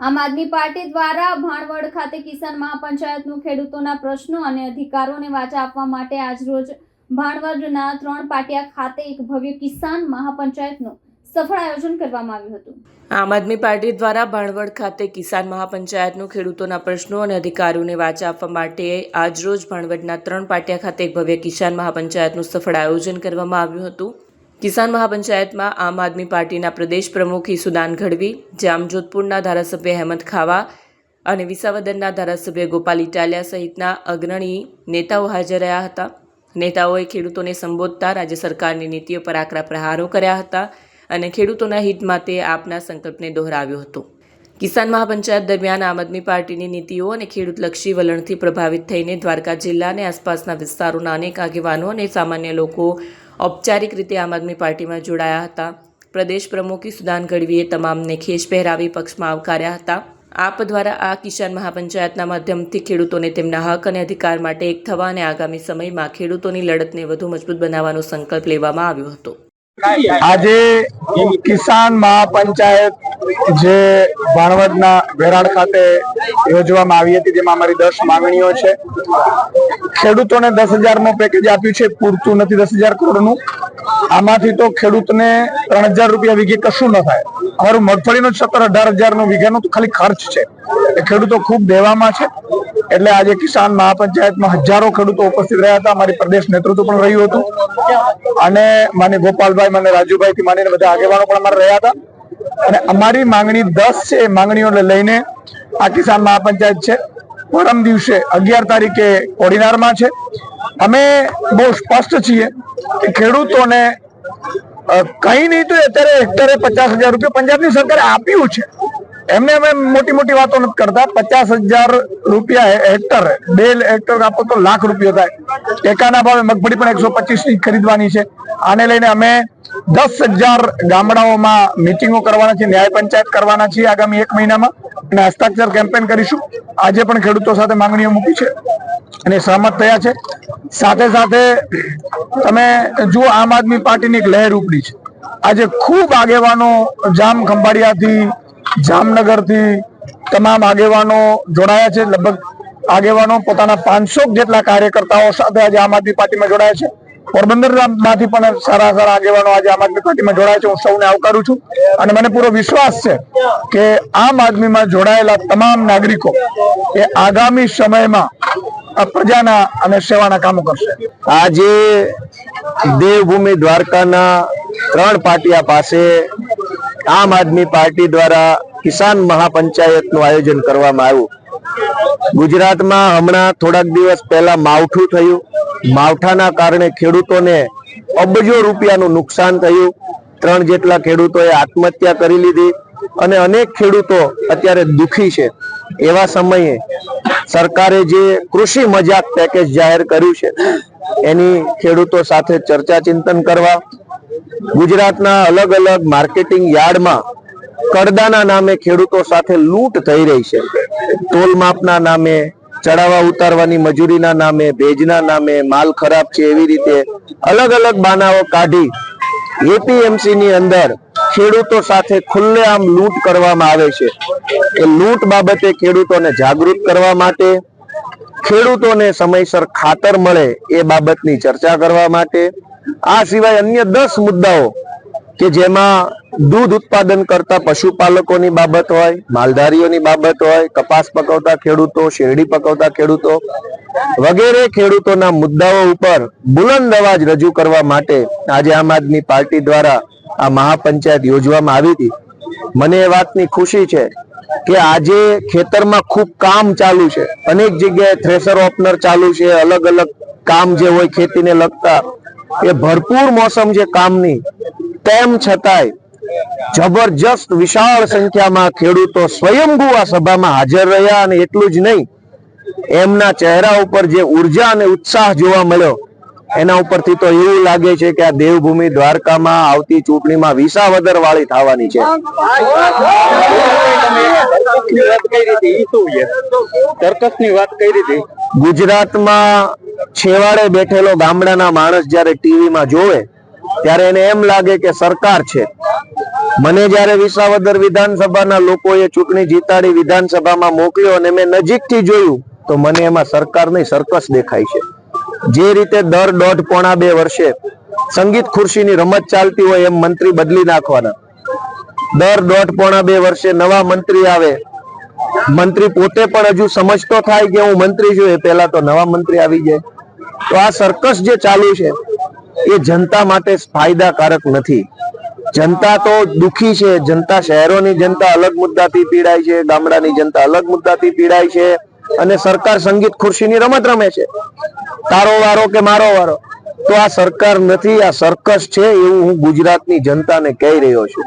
આમ આદમી પાર્ટી દ્વારા ભાણવડ ખાતે કિસાન મહાપંચાયતનું ખેડૂતોના પ્રશ્નો અને અધિકારોને વાચા આપવા માટે આજરોજ ભાણવડના ત્રણ પાટિયા ખાતે એક ભવ્ય કિસાન મહાપંચાયતનું સફળ આયોજન કરવામાં આવ્યું હતું. આમ આદમી પાર્ટી દ્વારા ભાણવડ ખાતે કિસાન મહાપંચાયતનું ખેડૂતોના પ્રશ્નો અને અધિકારોને વાચા આપવા માટે આજરોજ ભાણવડના ત્રણ પાટિયા ખાતે એક ભવ્ય કિસાન મહાપંચાયતનું સફળ આયોજન કરવામાં આવ્યું હતું. કિસાન મહાપંચાયતમાં આમ આદમી પાર્ટીના પ્રદેશ પ્રમુખ ઈસુદાન ગઢવી જામજોધપુરના ધારાસભ્ય હેમંત ખાવા અને વિસાવદરના ધારાસભ્ય ગોપાલ ઇટાલિયા સહિતના અગ્રણી નેતાઓ હાજર રહ્યા હતા. નેતાઓએ ખેડૂતોને સંબોધતા રાજ્ય સરકારની નીતિઓ પર આકરા પ્રહારો કર્યા હતા અને ખેડૂતોના હિત માટે આપના સંકલ્પને દોહરાવ્યો હતો. કિસાન મહાપંચાયત દરમિયાન આમ આદમી પાર્ટીની નીતિઓ અને ખેડૂતલક્ષી વલણથી પ્રભાવિત થઈને દ્વારકા જિલ્લા અને આસપાસના વિસ્તારોના અનેક આગેવાનો અને સામાન્ય લોકો ઔપચારિક રીતે આમ આદમી પાર્ટીમાં જોડાયા હતા. પ્રદેશ પ્રમુખ સુદાન ગઢવીએ તમામને ખેસ પહેરાવી પક્ષમાં આવકાર્યા હતા. આપ દ્વારા આ કિસાન મહાપંચાયતના માધ્યમથી ખેડૂતોને તેમના હક અને અધિકાર માટે એક થવા અને આગામી સમયમાં ખેડૂતોની લડતને વધુ મજબૂત બનાવવાનો સંકલ્પ લેવામાં આવ્યો હતો. આજે કિસાન મહાપંચાયત જે ભાણવડના વેરાળ ખાતે યોજવામાં આવી હતી, જેમાં અમારી દસ માંગણીઓ છે. ખેડૂતોને દસ હજારનું પેકેજ આપ્યું છે, પૂરતું નથી દસ હજાર કરોડનું. આમાંથી તો ખેડૂતને ત્રણ હજાર રૂપિયા વીઘે કશું ન થાય. અમારું મગફળીનું સત્તર અઢાર હજારનું વીઘાનું તો ખાલી ખર્ચ છે. એ ખેડૂતો ખૂબ દેવામાં છે. એટલે આજે કિસાન મહાપંચાયતમાં હજારો ખેડૂતો ઉપસ્થિત રહ્યા હતા. અમારી પ્રદેશ નેતૃત્વ પણ રહ્યું હતું. અને માની ગોપાલભાઈ મને રાજુભાઈ થી માંડીને બધા આગેવાનો પણ અમારે રહ્યા હતા. અને અમારી માંગણી દસ છે. એ માંગણીઓને લઈને આ કિસાન મહાપંચાયત છે. પરમ દિવસે અગિયાર તારીખે કોડીનારમાં છે. અમે બહુ સ્પષ્ટ છીએ કે ખેડૂતોને કઈ નહીં તો અત્યારે હેક્ટરે પચાસ હજાર રૂપિયા પંજાબની સરકારે આપ્યું છે. એમને અમે મોટી મોટી વાતો નથી કરતા. પચાસ હજાર રૂપિયા હેક્ટર બે હેક્ટર આપો તો લાખ રૂપિયા થાય. ટેકાના ભાવે મગફળી પણ એકસો પચીસની ખરીદવાની છે. આને લઈને અમે દસ હજાર ગામડાઓમાં મિટિંગો કરવાના છે ન્યાય પંચાયત કરવાના છીએ આગામી એક મહિનામાં. અને હસ્તાક્ષર કેમ્પેન કરીશું. આજે પણ ખેડૂતો સાથે માંગણીઓ મૂકી છે અને સહમત થયા છે. સાથે સાથે તમે જુઓ, આમ આદમી પાર્ટીની એક લહેર ઉપડી છે. આજે ખૂબ આગેવાનો જામ ખંભાળિયાથી જામનગરથી તમામ આગેવાનો જોડાયા છે. લગભગ આગેવાનો પોતાના પાંચસો જેટલા કાર્યકર્તાઓ સાથે આજે આમ આદમી પાર્ટીમાં જોડાયા છે. પોરબંદરમાંથી પણ સારા સારા આગેવાનો આજે આમ આદમી પાર્ટીમાં જોડાયા છે. હું સૌને આવકારું છું. અને મને પૂરો વિશ્વાસ છે કે આમ આદમીમાં જોડાયેલા તમામ નાગરિકો એ આગામી સમયમાં પ્રજાના અને સેવાના કામો કરશે. આજે દેવભૂમિ દ્વારકાના ત્રણ પાટિયા પાસે આમ આદમી પાર્ટી દ્વારા કિસાન મહાપંચાયતનું આયોજન કરવામાં આવ્યું. ગુજરાતમાં હમણાં થોડાક દિવસ પહેલા માવઠું થયું. માવઠાના કારણે ખેડૂતોને અબજો રૂપિયાનું નુકસાન થયું. ત્રણ જેટલા ખેડૂતોએ આત્મહત્યા કરી લીધી અને અનેક ખેડૂતો અત્યારે દુખી છે. એવા સમયે સરકારે જે કૃષિ મજાક પેકેજ જાહેર કર્યું છે, એની ખેડૂતો સાથે ચર્ચા ચિંતન કરવા ગુજરાતના અલગ અલગ માર્કેટિંગ યાર્ડમાં કરદાના નામે ખેડૂતો સાથે લૂંટ થઈ રહી છે. ટોલ માપના નામે ચડાવવા ઉતારવાની મજૂરીના નામે, ભેજના નામે માલ ખરાબ છે એવી રીતે અલગ અલગ બાનાઓ કાઢી એપીએમસી ની અંદર ખેડૂતો સાથે ખુલ્લેઆમ લૂંટ કરવામાં આવે છે. એ લૂંટ બાબતે ખેડૂતોને જાગૃત કરવા માટે, ખેડૂતોને સમયસર ખાતર મળે એ બાબતની ચર્ચા કરવા માટે આ સિવાય અન્ય દસ મુદ્દાઓ કે જેમાં દૂધ ઉત્પાદન કરતા પશુપાલકોની બાબત હોય, માલધારીઓની બાબત હોય, કપાસ પકવતા ખેડૂતો, શેરડી પકવતા ખેડૂતો વગેરે ખેડૂતોના મુદ્દાઓ ઉપર બુલંદ અવાજ રજૂ કરવા માટે આજે આમ આદમી પાર્ટી દ્વારા આ મહાપંચાયત યોજવામાં આવી હતી. મને એ વાતની ખુશી છે કે આજે ખેતરમાં ખૂબ કામ ચાલુ છે. અનેક જગ્યાએ થ્રેસર ઓપનર ચાલુ છે અલગ અલગ કામ જે હોય ખેતીને લગતા એ ભરપૂર મોસમ છે કામની તેમ છતાંય જબરજસ્ત વિશાળ સંખ્યામાં ખેડૂતો સ્વયંભૂ આ સભામાં હાજર રહ્યા અને એટલું જ નહીં એમના ચહેરા ઉપર જે ઊર્જા અને ઉત્સાહ જોવા મળ્યો એના ઉપરથી તો એવું લાગે છે કે આ દેવભૂમિ દ્વારકામાં આવતી ચૂંટણીમાં વિસાવદર વાળી થવાની છે. સરકસની વાત કરી હતી. ગુજરાતમાં છેવાડે બેઠેલો ગામડાના માણસ જ્યારે ટીવીમાં જોવે, ત્યારે એને એમ લાગે કે સરકાર છે. મને જ્યારે વિસાવદર વિધાનસભાના લોકોએ ચૂંટણી જીતાડી વિધાનસભામાં મોકલ્યો અને મેં નજીકથી જોયું, તો મને એમાં સરકાર નહીં સર્કસ દેખાય છે. જે રીતે દર દોઢ પોણા બે વર્ષે સંગીત ખુરશીની રમત ચાલતી હોય એમ મંત્રી બદલી નાખવાના. દર દોઢ પોણા બે વર્ષે નવા મંત્રી આવે મંત્રી પોતે પણ હજુ સમજતો થાય કે હું મંત્રી છું, એ પહેલા તો નવા મંત્રી આવી જાય તો આ સર્કસ જે ચાલુ છે, એ જનતા માટે ફાયદાકારક નથી. જનતા તો દુખી છે, જનતા શહેરોની જનતા અલગ મુદ્દાથી પીડાય છે, ગામડાની જનતા અલગ મુદ્દાથી પીડાય છે, અને સરકાર સંગીત ખુરશીની રમત રમે છે. તારો વારો કે મારો વારો? તો આ સરકાર નથી, આ સર્કસ છે એવું હું ગુજરાતની જનતાને કહી રહ્યો છું.